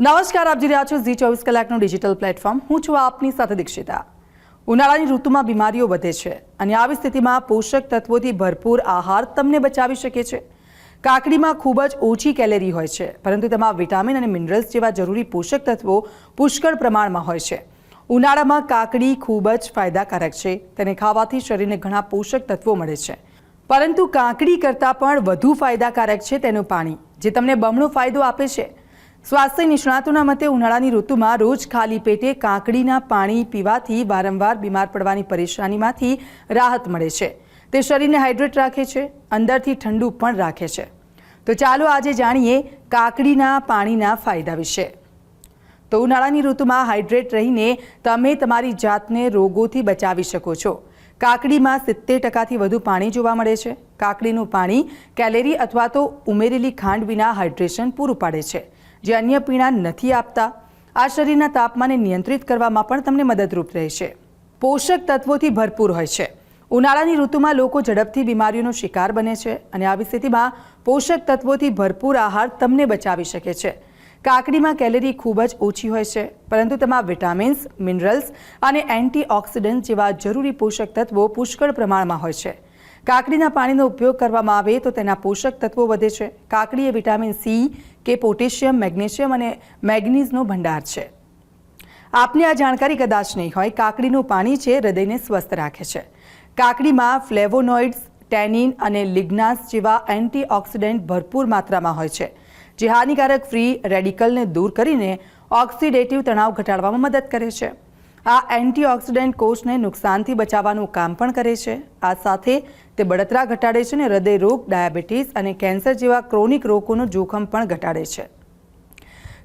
નમસ્કાર, આપ જોઈ રહ્યા છો ઝી ચોવીસ કલાકનું ડિજિટલ પ્લેટફોર્મ. હું છું આપની સાથે દીક્ષિતા. ઉનાળાની ઋતુમાં બીમારીઓ વધે છે અને આવી સ્થિતિમાં પોષક તત્વોથી ભરપૂર આહાર તમને બચાવી શકે છે. કાકડીમાં ખૂબ જ ઓછી કેલેરી હોય છે, પરંતુ તેમાં વિટામિન અને મિનરલ્સ જેવા જરૂરી પોષક તત્વો પુષ્કળ પ્રમાણમાં હોય છે. ઉનાળામાં કાકડી ખૂબ જ ફાયદાકારક છે, તેને ખાવાથી શરીરને ઘણા પોષક તત્વો મળે છે. પરંતુ કાકડી કરતાં પણ વધુ ફાયદાકારક છે તેનું પાણી, જે તમને બમણો ફાયદો આપે છે. સ્વાસ્થ્ય નિષ્ણાતોના મતે ઉનાળાની ઋતુમાં રોજ ખાલી પેટે કાકડીના પાણી પીવાથી વારંવાર બીમાર પડવાની પરેશાનીમાંથી રાહત મળે છે. તે શરીરને હાઇડ્રેટ રાખે છે, અંદરથી ઠંડુ પણ રાખે છે. તો ચાલો આજે જાણીએ કાકડીના પાણીના ફાયદા વિશે. તો ઉનાળાની ઋતુમાં હાઇડ્રેટ રહીને તમે તમારી જાતને રોગોથી બચાવી શકો છો. કાકડીમાં સિત્તેર ટકાથી વધુ પાણી જોવા મળે છે. કાકડીનું પાણી કેલેરી અથવા તો ઉમેરેલી ખાંડ વિના હાઇડ્રેશન પૂરું પાડે છે. જે અન્ય પીણા નથી આપતા, આ શરીરના તાપમાને નિયંત્રિત કરવામાં પણ તમને મદદરૂપ રહેશે. પોષક તત્વોથી ભરપૂર હોય છે. ઉનાળાની ઋતુમાં લોકો ઝડપથી બીમારીઓનો શિકાર બને છે અને આવી સ્થિતિમાં પોષક તત્વોથી ભરપૂર આહાર તમને બચાવી શકે છે. કાકડીમાં કેલરી ખૂબ જ ઓછી હોય છે, પરંતુ તેમાં વિટામિન્સ, મિનરલ્સ અને એન્ટીઓક્સિડન્ટ જેવા જરૂરી પોષક તત્વો પુષ્કળ પ્રમાણમાં હોય છે. કાકડીના પાણીનો ઉપયોગ કરવામાં આવે તો તેના પોષક તત્વો વધે છે. કાકડી એ વિટામિન સી, કે પોટેશિયમ, મેગ્નેશિયમ અને મેગ્નીઝનો ભંડાર છે. આપને આ જાણકારી કદાચ નહીં હોય, કાકડીનું પાણી છે હૃદયને સ્વસ્થ રાખે છે. કાકડીમાં ફ્લેવોનોઇડ્સ, ટેનિન અને લિગ્નાસ જેવા એન્ટીઓક્સિડન્ટ ભરપૂર માત્રામાં હોય છે, જે હાનિકારક ફ્રી રેડિકલને દૂર કરીને ઓક્સિડેટિવ તણાવ ઘટાડવામાં મદદ કરે છે. આ એન્ટીઓક્સિડન્ટ કોષને નુકસાનથી બચાવવાનું કામ પણ કરે છે. આ સાથે તે બળતરા ઘટાડે છે અને હૃદય રોગ, ડાયાબિટીસ અને કેન્સર જેવા ક્રોનિક રોગોનું જોખમ પણ ઘટાડે છે.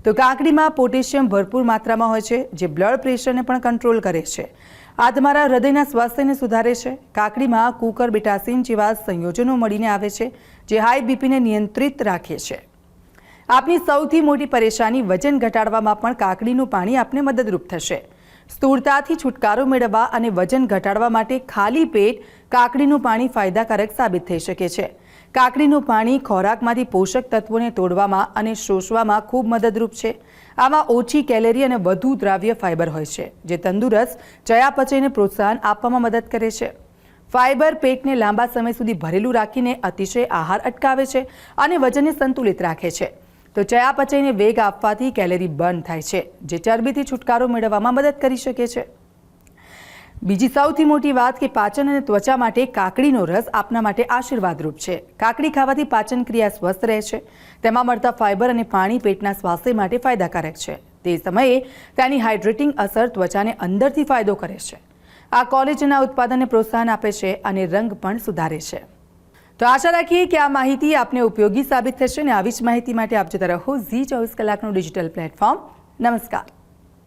તો કાકડીમાં પોટેશિયમ ભરપૂર માત્રામાં હોય છે, જે બ્લડ પ્રેશરને પણ કંટ્રોલ કરે છે. આ તમારા હૃદયના સ્વાસ્થ્યને સુધારે છે. કાકડીમાં કુકર, બિટાસિન જેવા સંયોજનો મળીને આવે છે, જે હાઈ બીપીને નિયંત્રિત રાખે છે. આપની સૌથી મોટી પરેશાની વજન ઘટાડવામાં પણ કાકડીનું પાણી આપને મદદરૂપ થશે. સ્થૂળતાથી છુટકારો મેળવવા અને વજન ઘટાડવા માટે ખાલી પેટ કાકડીનું પાણી ફાયદાકારક સાબિત થઈ શકે છે. કાકડીનું પાણી ખોરાકમાંથી પોષક તત્વોને તોડવામાં અને શોષવામાં ખૂબ મદદરૂપ છે. આમાં ઓછી કેલેરી અને વધુ દ્રાવ્ય ફાઇબર હોય છે, જે તંદુરસ્ત ચયાપચયને પ્રોત્સાહન આપવામાં મદદ કરે છે. ફાઇબર પેટને લાંબા સમય સુધી ભરેલું રાખીને અતિશય આહાર અટકાવે છે અને વજનને સંતુલિત રાખે છે. તો ચયાપચયને વેગ આપવાથી કેલેરી બર્ન થાય છે, જે ચરબીથી છુટકારો મેળવવામાં મદદ કરી શકે છે. બીજી સૌથી મોટી વાત કે પાચન અને ત્વચા માટે કાકડીનો રસ આપના માટે આશીર્વાદરૂપ છે. કાકડી ખાવાથી પાચન ક્રિયા સ્વસ્થ રહે છે. તેમાં મળતા ફાઇબર અને પાણી પેટના સ્વાસ્થ્ય માટે ફાયદાકારક છે. તે સમયે તેની હાઇડ્રેટિંગ અસર ત્વચાને અંદરથી ફાયદો કરે છે. આ કોલેજના ઉત્પાદનને પ્રોત્સાહન આપે છે અને રંગ પણ સુધારે છે. તો આશા રાખીએ કે આ માહિતી આપને ઉપયોગી સાબિત થશે અને આવી જ માહિતી માટે આપ જોતા રહો ઝી ચોવીસ કલાકનું ડિજિટલ પ્લેટફોર્મ. નમસ્કાર.